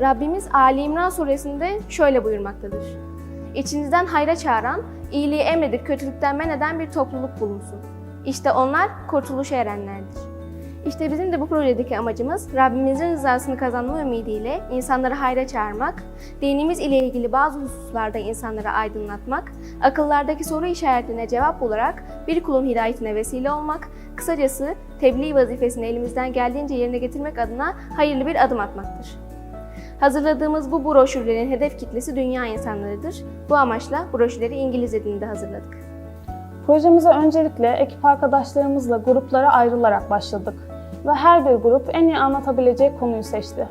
Rabbimiz Ali İmran suresinde şöyle buyurmaktadır. İçinizden hayra çağıran, iyiliği emredip kötülükten men eden bir topluluk bulunsun. İşte onlar kurtuluşa erenlerdir. İşte bizim de bu projedeki amacımız Rabbimizin rızasını kazanma ümidiyle insanları hayra çağırmak, dinimiz ile ilgili bazı hususlarda insanları aydınlatmak, akıllardaki soru işaretlerine cevap olarak bir kulun hidayetine vesile olmak, kısacası tebliğ vazifesini elimizden geldiğince yerine getirmek adına hayırlı bir adım atmaktır. Hazırladığımız bu broşürlerin hedef kitlesi dünya insanlarıdır. Bu amaçla broşürleri İngilizce dilinde hazırladık. Projemize öncelikle ekip arkadaşlarımızla gruplara ayrılarak başladık ve her bir grup en iyi anlatabileceği konuyu seçti.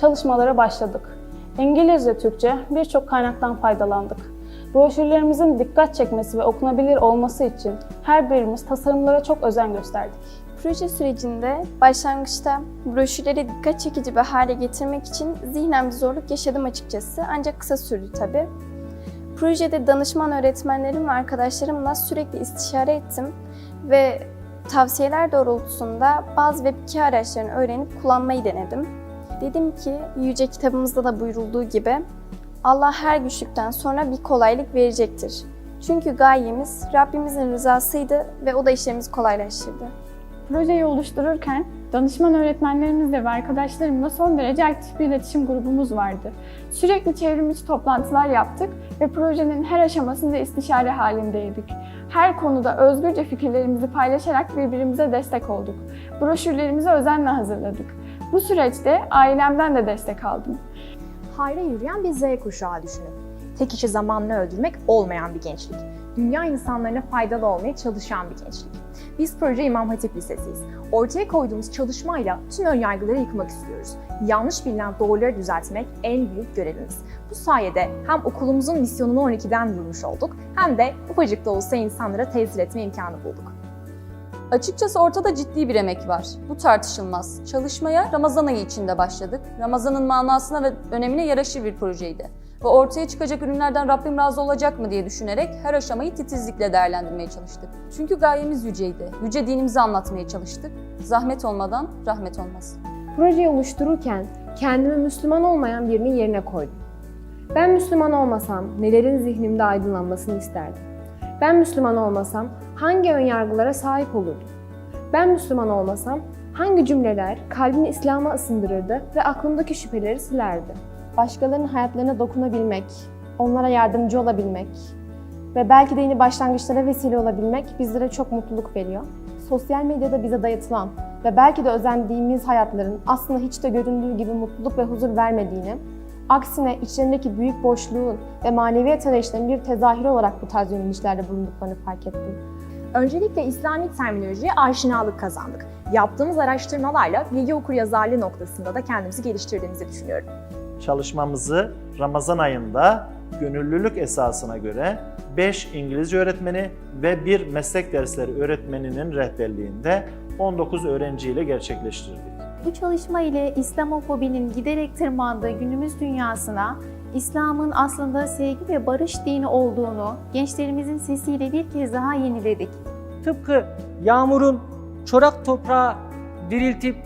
Çalışmalara başladık. İngilizce, Türkçe birçok kaynaktan faydalandık. Broşürlerimizin dikkat çekmesi ve okunabilir olması için her birimiz tasarımlara çok özen gösterdik. Proje sürecinde başlangıçta broşürleri dikkat çekici bir hale getirmek için zihnen bir zorluk yaşadım açıkçası ancak kısa sürdü tabii. Projede danışman öğretmenlerim ve arkadaşlarımla sürekli istişare ettim ve tavsiyeler doğrultusunda bazı web 2 araçlarını öğrenip kullanmayı denedim. Dedim ki Yüce kitabımızda da buyurulduğu gibi Allah her güçlükten sonra bir kolaylık verecektir. Çünkü gayemiz Rabbimizin rızasıydı ve o da işlerimizi kolaylaştırdı. Projeyi oluştururken danışman öğretmenlerimizle ve arkadaşlarımla son derece aktif bir iletişim grubumuz vardı. Sürekli çevrimiçi toplantılar yaptık ve projenin her aşamasında istişare halindeydik. Her konuda özgürce fikirlerimizi paylaşarak birbirimize destek olduk. Broşürlerimizi özenle hazırladık. Bu süreçte ailemden de destek aldım. Hayra yürüyen bir Z kuşağı düşünün. Tek işi zamanla öldürmek olmayan bir gençlik. Dünya insanlarına faydalı olmaya çalışan bir gençlik. Biz proje İmam Hatip Lisesi'yiz. Ortaya koyduğumuz çalışmayla tüm önyargıları yıkmak istiyoruz. Yanlış bilinen doğruları düzeltmek en büyük görevimiz. Bu sayede hem okulumuzun misyonunu 12'den vurmuş olduk hem de ufacık da olsa insanlara tesir etme imkanı bulduk. Açıkçası ortada ciddi bir emek var. Bu tartışılmaz. Çalışmaya Ramazan ayı içinde başladık. Ramazanın manasına ve önemine yaraşır bir projeydi. Ve ortaya çıkacak ürünlerden Rabbim razı olacak mı diye düşünerek her aşamayı titizlikle değerlendirmeye çalıştık. Çünkü gayemiz yüceydi. Yüce dinimizi anlatmaya çalıştık. Zahmet olmadan rahmet olmaz. Projeyi oluştururken kendimi Müslüman olmayan birinin yerine koydum. Ben Müslüman olmasam nelerin zihnimde aydınlanmasını isterdim? Ben Müslüman olmasam hangi önyargılara sahip olurdum? Ben Müslüman olmasam hangi cümleler kalbimi İslam'a ısındırırdı ve aklımdaki şüpheleri silerdi? Başkalarının hayatlarına dokunabilmek, onlara yardımcı olabilmek ve belki de yeni başlangıçlara vesile olabilmek bizlere çok mutluluk veriyor. Sosyal medyada bize dayatılan ve belki de özendiğimiz hayatların aslında hiç de göründüğü gibi mutluluk ve huzur vermediğini, aksine içlerindeki büyük boşluğun ve maneviyat arayışlarının bir tezahürü olarak bu tarz yönelişlerde bulunduklarını fark ettim. Öncelikle İslami terminolojiye aşinalık kazandık. Yaptığımız araştırmalarla bilgi okuryazarlığı noktasında da kendimizi geliştirdiğimizi düşünüyorum. Çalışmamızı Ramazan ayında gönüllülük esasına göre 5 İngilizce öğretmeni ve bir meslek dersleri öğretmeninin rehberliğinde 19 öğrenciyle gerçekleştirdik. Bu çalışma ile İslamofobinin giderek tırmandığı günümüz dünyasına İslam'ın aslında sevgi ve barış dini olduğunu gençlerimizin sesiyle bir kez daha yeniledik. Tıpkı yağmurun çorak toprağa diriltip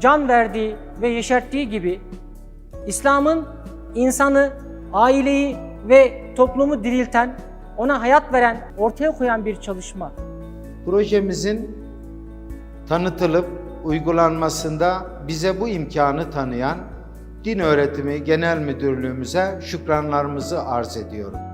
can verdiği ve yeşerttiği gibi İslam'ın insanı, aileyi ve toplumu dirilten, ona hayat veren, ortaya koyan bir çalışma. Projemizin tanıtılıp uygulanmasında bize bu imkanı tanıyan Din Öğretimi Genel Müdürlüğümüze şükranlarımızı arz ediyorum.